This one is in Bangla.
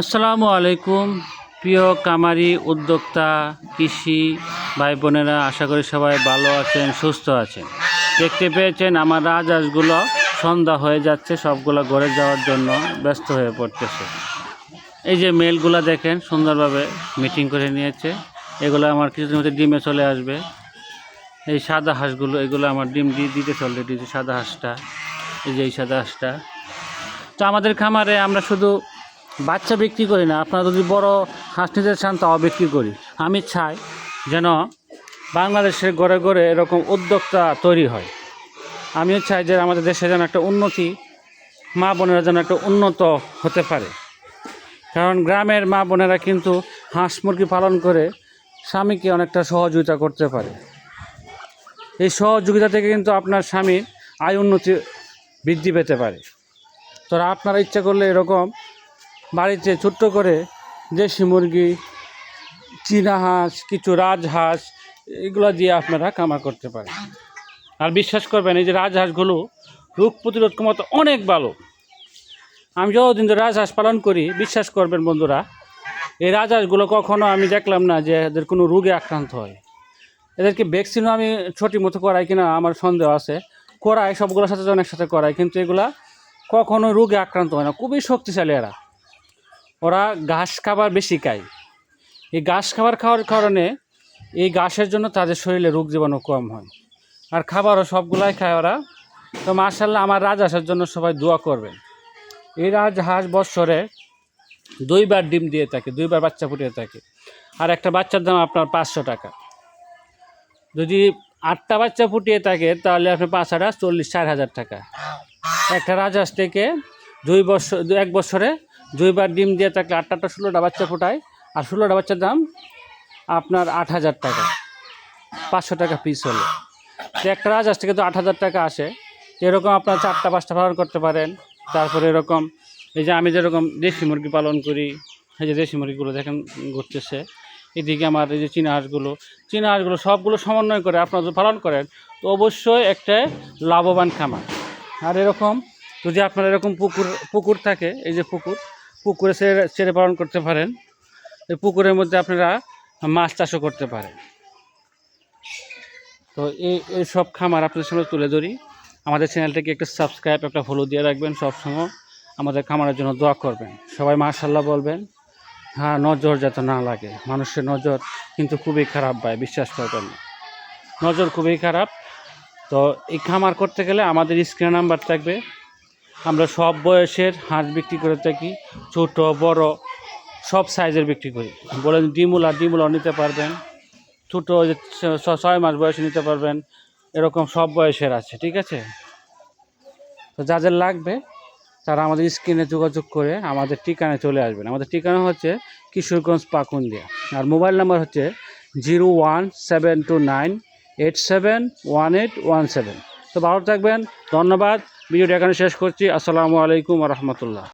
আসসালামু আলাইকুম, প্রিয় কামারি উদ্যোক্তা, কৃষি ভাই বোনেরা, আশা করি সবাই ভালো আছেন, সুস্থ আছেন। দেখতে পেয়েছেন আমার রাজহাঁসগুলো সন্ধ্যা হয়ে যাচ্ছে, সবগুলো ঘরে যাওয়ার জন্য ব্যস্ত হয়ে পড়তেছে। এই যে মেলগুলো দেখেন, সুন্দরভাবে মিটিং করে নিয়েছে। এগুলো আমার কিছুদিন মধ্যে ডিমে চলে আসবে। এই সাদা হাঁসগুলো, এগুলো আমার ডিম দিয়ে দিতে চলে দিয়েছে সাদা হাঁসটা, এই যে এই সাদা হাঁসটা। তো আমাদের খামারে আমরা শুধু বাচ্চা বিক্রি করি না, আপনারা যদি বড় হাঁস নিতে চান তাও বিক্রি করি। আমি চাই যেন বাংলাদেশের ঘরে ঘরে এরকম উদ্যোক্তা তৈরি হয়। আমিও চাই যে আমাদের দেশে যেন একটা উন্নতি, মা বোনেরা যেন একটা উন্নত হতে পারে। কারণ গ্রামের মা বোনেরা কিন্তু হাঁস মুরগি পালন করে স্বামীকে অনেকটা সহযোগিতা করতে পারে। এই সহযোগিতা থেকে কিন্তু আপনার স্বামীর আয় উন্নতি বৃদ্ধি পেতে পারে। তো আপনারা ইচ্ছা করলে এরকম বাড়িতে ছোট্ট করে দেশি মুরগি, চীনা হাঁস, কিছু রাজহাঁস, এগুলো দিয়ে আপনারা কামা করতে পারেন। আর বিশ্বাস করবেন, এই যে রাজহাঁসগুলো রোগ প্রতিরোধ ক্ষমতা অনেক ভালো। আমি যতদিন ধরে রাজহাঁস পালন করি, বিশ্বাস করবেন বন্ধুরা, এই রাজহাঁসগুলো কখনো আমি দেখলাম না যে এদের কোনো রোগে আক্রান্ত হয়। এদেরকে ভ্যাকসিনও আমি ছোটি মতো করাই কিনা আমার সন্দেহ আছে। করাই, সবগুলোর সাথে অনেক সাথে করাই, কিন্তু এগুলা কখনো রোগে আক্রান্ত হয় না। খুবই শক্তিশালী এরা। ওরা ঘাস খাবার বেশি খায়। এই ঘাস খাবার খাওয়ার কারণে এই ঘাসের জন্য তাদের শরীরে রোগ জীবাণু কম হয়। আর খাবারও সবগুলাই খায় ওরা। তো মার্শাল্লাহ আমার রাজহাঁসের জন্য সবাই দোয়া করবেন। এই রাজহাঁস বৎসরে দুইবার ডিম দিয়ে থাকে, দুইবার বাচ্চা ফুটিয়ে থাকে। আর একটা বাচ্চার দাম আপনার পাঁচশো টাকা। যদি আটটা বাচ্চা ফুটিয়ে থাকে, তাহলে আপনি পাঁচ হাজার চল্লিশ চার হাজার টাকা। একটা রাজহাঁস থেকে দুই বছর এক বছরে দুইবার ডিম দিয়ে থাকলে আটটা আটটা ষোলোটা বাচ্চা ফোটায়, আর ষোলোটা বাচ্চার দাম আপনার আট হাজার টাকা। পাঁচশো টাকা পিস হলো। তো একটা রাজহাঁস থেকে তো আট হাজার টাকা আসে। এরকম আপনার চারটা, পাঁচটা পালন করতে পারেন। তারপরে এরকম, এই যে আমি যেরকম দেশি মুরগি পালন করি, এই যে দেশি মুরগিগুলো দেখেন ঘুরতেছে। এদিকে আমার এই যে চীনা হাঁসগুলো চীনা হাঁসগুলো সবগুলো সমন্বয় করে আপনারা যদি পালন করেন, তো অবশ্যই একটা লাভবান খামার। আর এরকম যদি আপনার এরকম পুকুর পুকুর থাকে, এই যে পুকুর পুকুরে ছেড়ে পালন করতে পারেন। এই পুকুরের মধ্যে আপনারা মাছ চাষও করতে পারেন। তো এই এই সব খামার আপনাদের সামনে তুলে ধরি। আমাদের চ্যানেলটাকে একটা সাবস্ক্রাইব, একটা ফলো দিয়ে রাখবেন সবসময়। আমাদের খামারের জন্য দোয়া করবেন। সবাই মার্শাল্লাহ বলবেন হ্যাঁ নজর যাতে না লাগে। মানুষের নজর কিন্তু খুবই খারাপ ভাই, বিশ্বাস করবেন নজর খুবই খারাপ। তো এই খামার করতে গেলে আমাদের স্ক্রিন নাম্বার থাকবে। আমরা সব বয়সের হাঁস বিক্রি করে থাকি, ছোট, বড়, সব সাইজের বিক্রি করি। বলেন ডিমুলা ডিমুলা নিতে পারবেন। ছোটো ছয় মাস বয়সে নিতে পারবেন। এরকম সব বয়সের আছে, ঠিক আছে? তো যাদের লাগবে, তারা আমাদের স্ক্রিনে যোগাযোগ করে আমাদের ঠিকানায় চলে আসবেন। আমাদের ঠিকানা হচ্ছে কিশোরগঞ্জ পাকুন্দিয়া। আর মোবাইল নাম্বার হচ্ছে zero one seven two nine eight seven one eight one seven. তো ভালো থাকবেন ধন্যবাদ। ভিডিওটা এখানে শেষ করছি। আসসালামু আলাইকুম রহমতুল্লাহ।